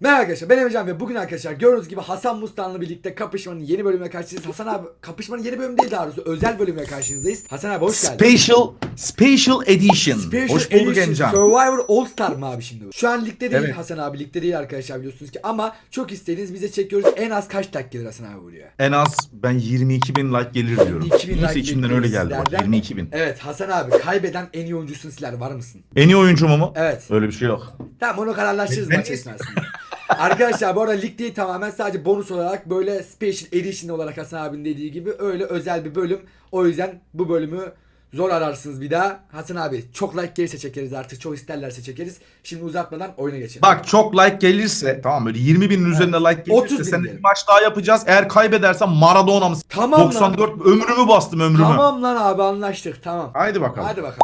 Merhaba arkadaşlar ben Emrecan ve bugün arkadaşlar gördüğünüz gibi Hasan Mustan'la birlikte kapışmanın yeni bölümüne karşınızdayız. Hasan abi kapışmanın yeni bölümü değil daha doğrusu özel bölümüne karşınızdayız. Hasan abi hoş geldin. Special Special Edition. Special Hoş bulduk Edition Emcan. Survivor All Star mı abi şimdi bu? Şu an ligde değil Evet. Hasan abi ligde değil arkadaşlar biliyorsunuz ki ama çok istediğiniz bize çekiyoruz en az kaç like gelir Hasan abi buraya? En az ben 22 bin like gelir diyorum. 2000 Neyse like içimden öyle geldi bak sizlerden. 22 bin. Evet Hasan abi kaybeden en iyi oyuncusun sizler var mısın? En iyi oyuncu mu mu? Evet. Öyle bir şey yok. Tamam onu kararlaştırırız maç esnasında. Arkadaşlar bu arada lig değil tamamen sadece bonus olarak böyle special edition olarak Hasan abinin dediği gibi öyle özel bir bölüm. O yüzden bu bölümü zor ararsınız bir daha. Hasan abi çok like gelirse çekeriz artık çok isterlerse çekeriz. Şimdi uzatmadan oyuna geçelim. Bak çok like gelirse tamam böyle 20 binin üzerinde like 30 gelirse bin sen diyelim. bir maç daha yapacağız. Eğer kaybedersen Maradona mı? Tamam lan. 94 ömrümü bastım ömrümü. Tamam lan abi anlaştık tamam. Haydi bakalım. Hadi bakalım.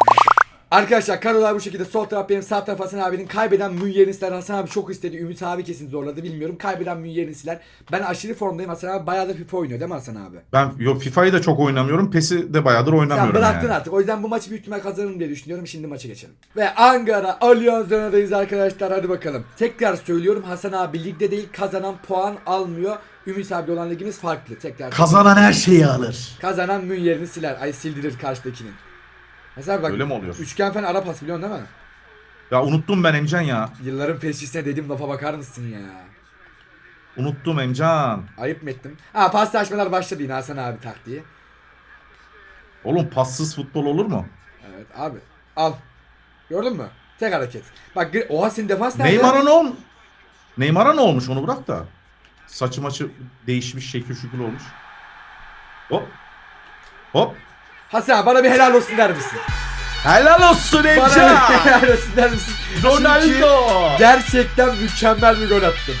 Arkadaşlar kadrolar bu şekilde sol taraf benim sağ taraf Hasan abinin kaybeden Münyerisler Hasan abi çok istedi Ümit abi kesin zorladı bilmiyorum kaybeden Münyerisler ben aşırı formdayım Hasan abi bayağı da FIFA oynuyor değil mi Hasan abi? Ben yok FIFA'yı da çok oynamıyorum. PES'i de bayağıdır Sen oynamıyorum bıraktın yani. artık. O yüzden bu maçı büyük ihtimal kazanırım diye düşünüyorum. Şimdi maça geçelim. Ve Ankara Allianz Arena'dayız arkadaşlar. Hadi bakalım. Tekrar söylüyorum Hasan abi ligde değil kazanan puan almıyor. Ümit abi olan ligimiz farklı. Tekrar. Kazanan her şeyi alır. kazanan mün yerini siler. Ay sildirir karşıdakinin. Mesela bak. Öyle mi oluyor? Üçgen fen ara pas biliyorsun değil mi? Ya unuttum ben Emcan ya. Yılların peşçisine dediğim lafa bakar mısın ya? Unuttum Emcan. Ayıp mı ettim? Ha paslaşmalar başladı yine Hasan abi taktiği. Oğlum passız futbol olur mu? Evet abi. Al. Gördün mü? Tek hareket. Bak oha senin defans nerede? Neymar'a ne ol? Neymar'a ne olmuş onu bırak da. Saçı maçı değişmiş şekil şükür olmuş. Hop. Hop. Hasan abi bana bir helal olsun der misin? Helal olsun Bana bir helal olsun der misin? Çünkü Ronaldo. gerçekten mükemmel bir gol attın.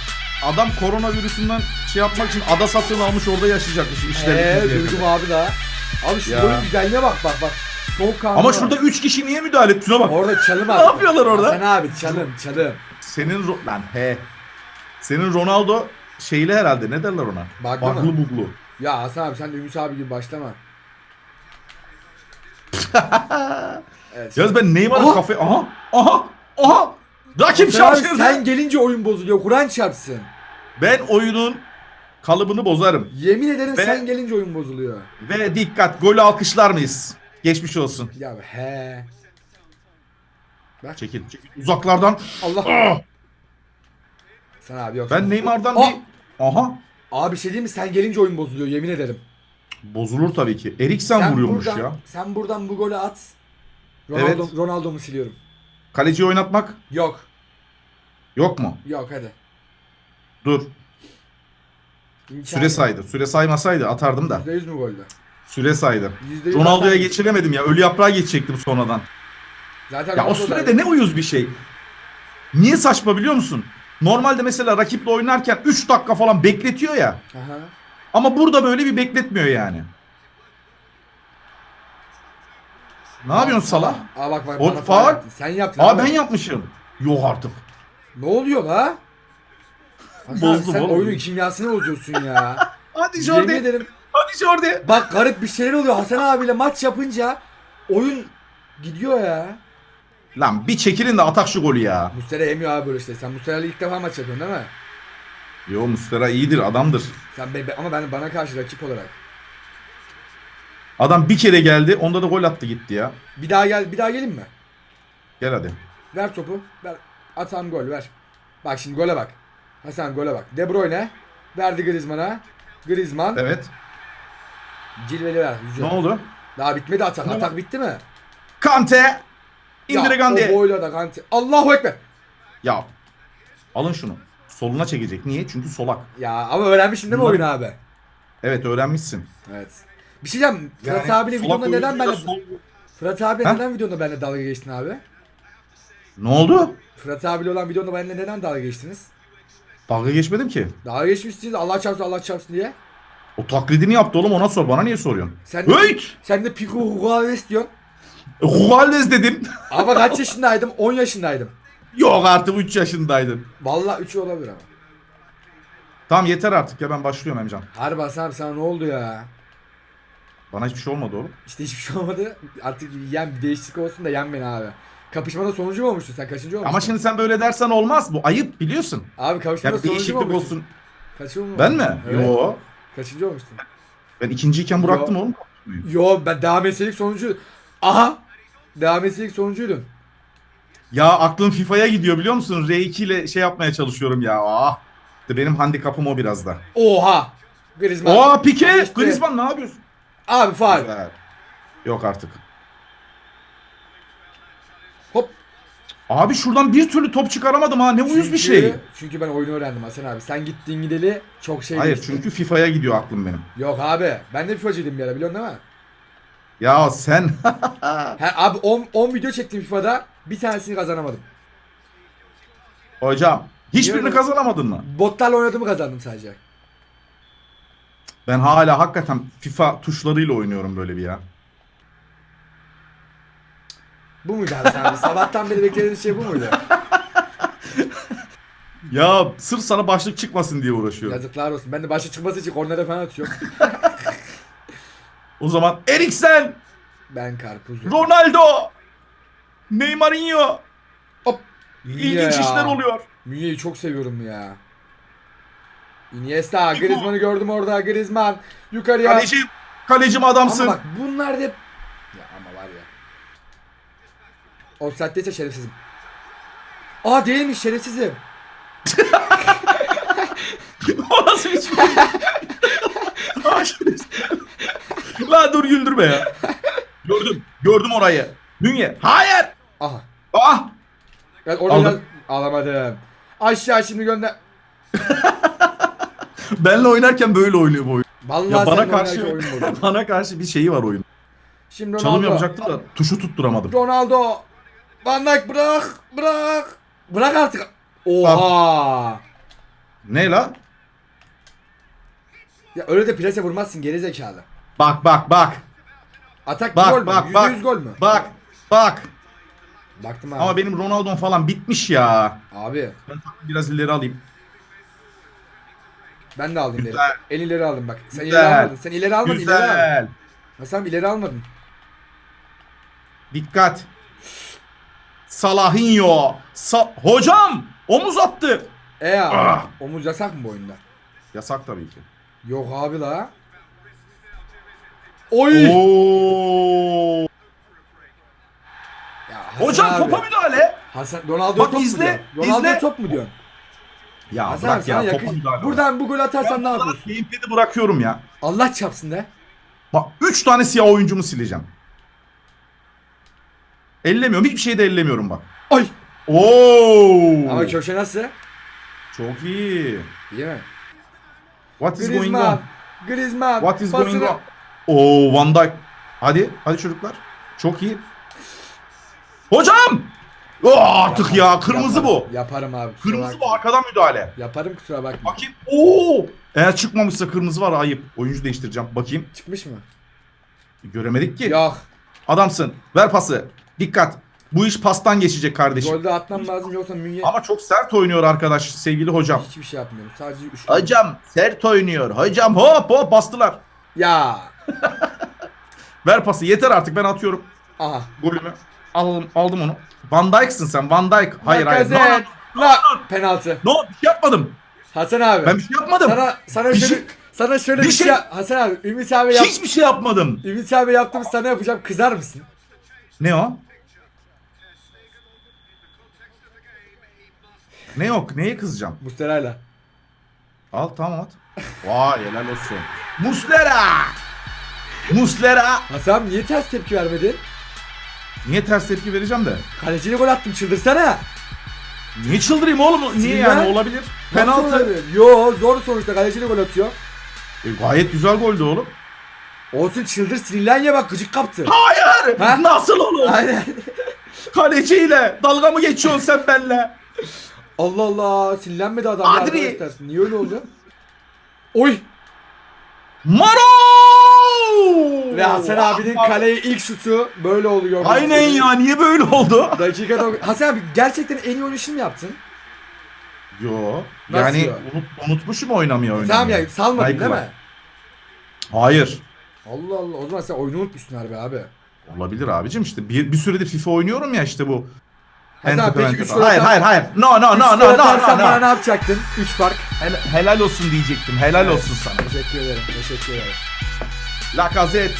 Adam koronavirüsünden şey yapmak için ada satın almış orada yaşayacakmış işleri. Eee bitmeyecek duydum abi daha. Abi şu Ya. golün güzelliğine bak bak bak. Soğuk kanlı. Ama şurada 3 kişi niye müdahale etti? Şuna bak. Orada çalım Ne attı. yapıyorlar orada? Hasan abi çalım çalım. Senin Ro- lan he. Senin Ronaldo şeyli herhalde ne derler ona? Baglı mı? Baglı buglu. Ya Hasan abi sen de Ümit abi gibi başlama. evet. Yalnız ben Neymar'ın Aha! kafayı... Aha! Aha! Aha! Rakip şarjı. sen gelince oyun bozuluyor. Kur'an çarpsın. Ben oyunun kalıbını bozarım. Yemin ederim Ve- sen gelince oyun bozuluyor. Ve dikkat golü alkışlar mıyız? Geçmiş olsun. Ya he. Bak. Çekil. çekil. Uzaklardan. Allah. Ah! Sen abi yok. Ben Neymar'dan Aa! bir... Aha. Abi bir şey diyeyim mi? Sen gelince oyun bozuluyor yemin ederim. Bozulur tabii ki. Eriksen vuruyormuş buradan, ya. Sen buradan bu golü at. Ronaldo, Evet. Ronaldo'mu siliyorum. Kaleciyi oynatmak Yok. yok mu? Yok hadi. Dur. İmkanı Süre saydı. Süre saymasaydı atardım da. %100 mü goldü? Süre saydı. %100 Ronaldo'ya geçiremedim ya. Ölü yaprağı geçecektim sonradan. Zaten Ya o sürede ne uyuz bir şey. Niye saçma biliyor musun? Normalde mesela rakiple oynarken 3 dakika falan bekletiyor ya. Aha. Ama burada böyle bir bekletmiyor yani. Ne yapıyorsun Salah? Aa bak bak O bana faul. yaptın. Sen yaptın. Aa abi. ben yapmışım. Yok artık. Ne oluyor la? Hasan Bozdum sen oğlum. oyunun kimyasını bozuyorsun ya. Hadi Yemin Jordi. ederim. Hadi Jordi. Bak garip bir şeyler oluyor. Hasan abiyle maç yapınca oyun gidiyor ya. Lan bir çekilin de atak şu golü ya. Mustera yemiyor abi böyle işte. Sen Mustera'yla ilk defa maç yapıyorsun değil mi? Yo Mustera iyidir adamdır. Sen be, be- ama ben bana karşı rakip olarak. Adam bir kere geldi onda da gol attı gitti ya. Bir daha gel, bir daha gelin mi? Gel hadi. Ver topu. Ver. Atam gol ver. Bak şimdi gole bak. Hasan gole bak. De Bruyne verdi Griezmann'a. Griezmann Evet. cilveli ver. Yüce. Ne oldu? Daha bitmedi atak. Atak bitti mi? Kante. İndire Ya, Gandhi. O boyla da Kante. Allahu Ekber. Ya alın şunu. Soluna çekecek. Niye? Çünkü solak. Ya ama öğrenmişsin değil mi Bunlar- oyunu abi? Evet öğrenmişsin. Evet. Bir şey diyeceğim. Fırat abiyle videonda neden benle... sol- Fırat abi Ha? neden videonda benimle dalga geçtin abi? Ne oldu? Fırat abiyle olan videonda benimle neden dalga geçtiniz? Dalga geçmedim ki. Dalga geçmişsiniz Allah çarpsın Allah çarpsın diye. O taklidini yaptı oğlum ona sor. Bana niye soruyorsun? Sen de, Höyt! sen de Pico Huguales diyorsun. Juarez dedim. Ama kaç yaşındaydım? 10 yaşındaydım. Yok artık 3 yaşındaydın. Vallahi 3 olabilir ama. Tamam yeter artık ya ben başlıyorum Emcan. Harbi Hasan abi sana ne oldu ya? Bana hiçbir şey olmadı oğlum. İşte hiçbir şey olmadı. Artık yen bir değişiklik olsun da yen beni abi. Kapışmada sonucu mu olmuştun sen? Kaçıncı olmuştun? Ama şimdi sen böyle dersen olmaz. Bu ayıp biliyorsun. Abi kapışmada bir sonucu mu değişiklik olmuştun? olsun. Kaçıncı mı? Ben mi? Evet. Yo. Kaçıncı olmuştun? Ben ikinciyken bıraktım Yo. oğlum. Yo ben devam etselik sonucu... Aha! Devam etselik sonuncuydun. Ya aklım FIFA'ya gidiyor biliyor musun? R2 ile şey yapmaya çalışıyorum ya. Ah. İşte benim handikapım o biraz da. Oha! Griezmann. Oha Pique! İşte- Griezmann ne yapıyorsun? Abi faal. Güzel. Yok artık. Hop. Abi şuradan bir türlü top çıkaramadım ha. Ne uyuz bir Çünkü- şey. Çünkü ben oyunu öğrendim Hasan abi. Sen gittiğin gideli çok şey Hayır değişti. çünkü FIFA'ya gidiyor aklım benim. Yok abi. Ben de FIFA'cıydım bir ara biliyorsun değil mi? Ya sen Ha, abi 10, 10 video çektim FIFA'da. Bir tanesini kazanamadım. hocam hiçbirini Niye? kazanamadın mı? Botlarla oynadığımı kazandım sadece. Ben hala hakikaten FIFA tuşlarıyla oynuyorum böyle bir ya. Bu muydu abi sen? Sabahtan beri beklediğiniz şey bu muydu? Ya sırf sana başlık çıkmasın diye uğraşıyorum. Yazıklar olsun. Ben de başa çıkması için kornere falan atıyorum. O zaman Eriksen, Ben karpuzum. Ronaldo, Neymarinho. Hop. İlginç işler oluyor. Münye'yi çok seviyorum ya. Iniesta, Griezmann'ı gördüm orada. Griezmann yukarıya. Kaleci, kalecim adamsın. Ama bak bunlar da. Ya ama var ya. Offside'deyse şerefsizim. Aa değilmiş şerefsizim. o nasıl bir şey? Lan dur güldürme ya. Gördüm, gördüm orayı. Bünye, hayır. Aha. Ah, Ben orada Aldım. biraz alamadım. Aşağı şimdi gönder. benle oynarken böyle oynuyor bu oyun. Vallahi Ya bana seninle karşı oynarken oyun bozuldu. bana karşı bir şeyi var oyun. Şimdi Ronaldo. Çalım yapacaktım da tuşu tutturamadım. Ronaldo. Van Dijk bırak. Bırak. Bırak artık. Oha. Ne la? Ya öyle de plase vurmazsın geri zekalı. Bak bak bak. Atak Bak gol mü? bak bak. yüz gol mü? Bak bak. Baktım abi. Ama benim Ronaldo'm falan bitmiş ya. Abi Ben biraz ileri alayım. ben de aldım ileri. Güzel. En ileri aldım bak. Sen Güzel. ileri almadın. Sen ileri almadın ileri aldın. Güzel. Hasan ileri almadın. Dikkat. Salahinho. Sa Hocam omuz attı. E abi. Ah. Omuz yasak mı bu oyunda? Yasak tabii ki. Yok abi la. Oy. Oo. Hasan Hocam abi. topa müdahale. Hasan Ronaldo Bak top izle, mu diyorsun? Ronaldo izle. top mu diyorsun? Ya Hasan bırak ya yakış. topa müdahale. Buradan bu gol atarsan ne Ben yapıyorsun? Gamepad'i bırakıyorum ya. Allah çarpsın de. Bak 3 tane siyah oyuncumu sileceğim. Ellemiyorum. Hiçbir şey de ellemiyorum bak. Ay. Oo. Ama köşe nasıl? Çok iyi. İyi mi? What is going Griezmann. on? Griezmann. What is pasını- going on? Oo Van Dijk. Hadi. Hadi çocuklar. Çok iyi. Hocam! Oo, artık ya. Kırmızı Yaparım, bu. Yaparım abi. Kırmızı bu. Arkadan müdahale. Yaparım kusura bakma. Bakayım. Oo! Eğer çıkmamışsa kırmızı var ayıp. Oyuncu değiştireceğim. Bakayım. Çıkmış mı? Göremedik ki. Yok. Adamsın. Ver pası. Dikkat. Bu iş pastan geçecek kardeşim. Golde atmam lazım yoksa Münye Ama çok sert oynuyor arkadaş sevgili hocam. hiçbir şey yapmıyorum. Sadece 3 Hocam sert oynuyor. Hocam hop hop bastılar. Ya. Ver pası yeter artık ben atıyorum Aha. golümü. Aldım, aldım onu. Van Dijk'sın sen Van Dijk. Hayır hayır. No, Lacazette. La penaltı. no, no, bir şey yapmadım. Hasan abi. Ben bir şey yapmadım. Sana sana Bir şöyle şey- sana şöyle bir bir şey, şey- Hasan abi Ümit abi yap. Hiçbir şey yapmadım. Ümit abi yaptığımı sana yapacağım. Kızar mısın? Ne o? Ne yok? Neye kızacağım? Mustera'yla. Al tamam at. Vay helal olsun. Muslera. Muslera. Hasan abi niye ters tepki vermedin? Niye ters tepki vereceğim de? Kaleciyle gol attım çıldırsana. Niye çıldırayım oğlum? Niye Sinirlen. yani olabilir? Penaltı. olabilir? Yo zor sonuçta kaleciyle gol atıyor. E, gayet güzel goldü oğlum. Olsun çıldır sinirlen ya bak gıcık kaptı. Hayır. Ha? Nasıl oğlum? Aynen. Kaleciyle dalga mı geçiyorsun sen benimle? Allah Allah sinirlenmedi adam Adri. arkadaşlar. Niye öyle oldu? Oy. Maro! Ve Hasan abinin kaleye ilk şutu böyle oluyor. Aynen ya niye böyle oldu? Dakika dok- Hasan abi gerçekten en iyi oynayışını mı yaptın? Yo. Nasıl yani ya? unut, unutmuşum oynamayı oynamayı. Tamam ya salmadın Saygı değil var. mi? Hayır. Allah Allah o zaman sen oyunu unutmuşsun harbi abi. Olabilir abicim işte bir, bir süredir FIFA oynuyorum ya işte bu Hasan abi peki en 3 tepe. gol Hayır atar- hayır hayır. No no üç no gol no no atarsan no. bana ne no. yapacaktın? 3 fark. Hel- helal olsun diyecektim. Helal olsun sana. Teşekkür ederim. Teşekkür ederim. Lacazette.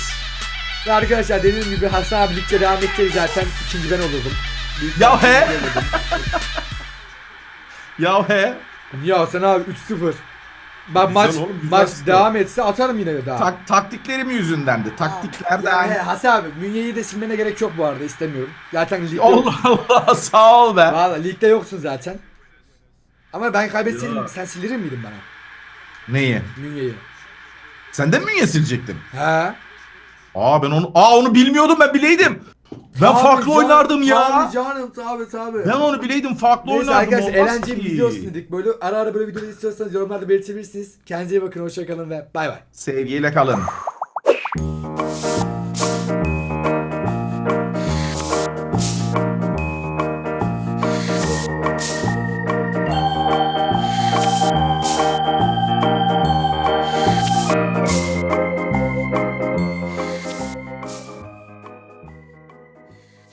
Ve arkadaşlar dediğim gibi Hasan abi ligde devam etseydi zaten ikinci ben olurdum. Büyük Ya he. Ya he. Ya Hasan abi 3-0. Ben maç oğlum, güzel maç skor. devam etse atarım yine de daha. Tak, taktiklerim yüzündendi. Ya Taktiklerden. he, Hasan abi Münye'yi de silmene gerek yok bu arada istemiyorum. Zaten ligde Allah Allah sağ ol be. Valla ligde yoksun zaten. Ama ben kaybetseydim sen silirir miydin bana Neyi? Münye'yi? Sen de mi Münye silecektin? He. Aa ben onu aa onu bilmiyordum ben bileydim. Ben Tabii farklı canım, oynardım ya. Tabii canım tabii tabii. Ben onu bileydim farklı Neyse oynardım. arkadaşlar olmaz eğlenceli ki. bir video olsun dedik. Böyle ara ara böyle videoları istiyorsanız yorumlarda belirtebilirsiniz. Kendinize iyi bakın hoşçakalın ve bay bay. Sevgiyle kalın.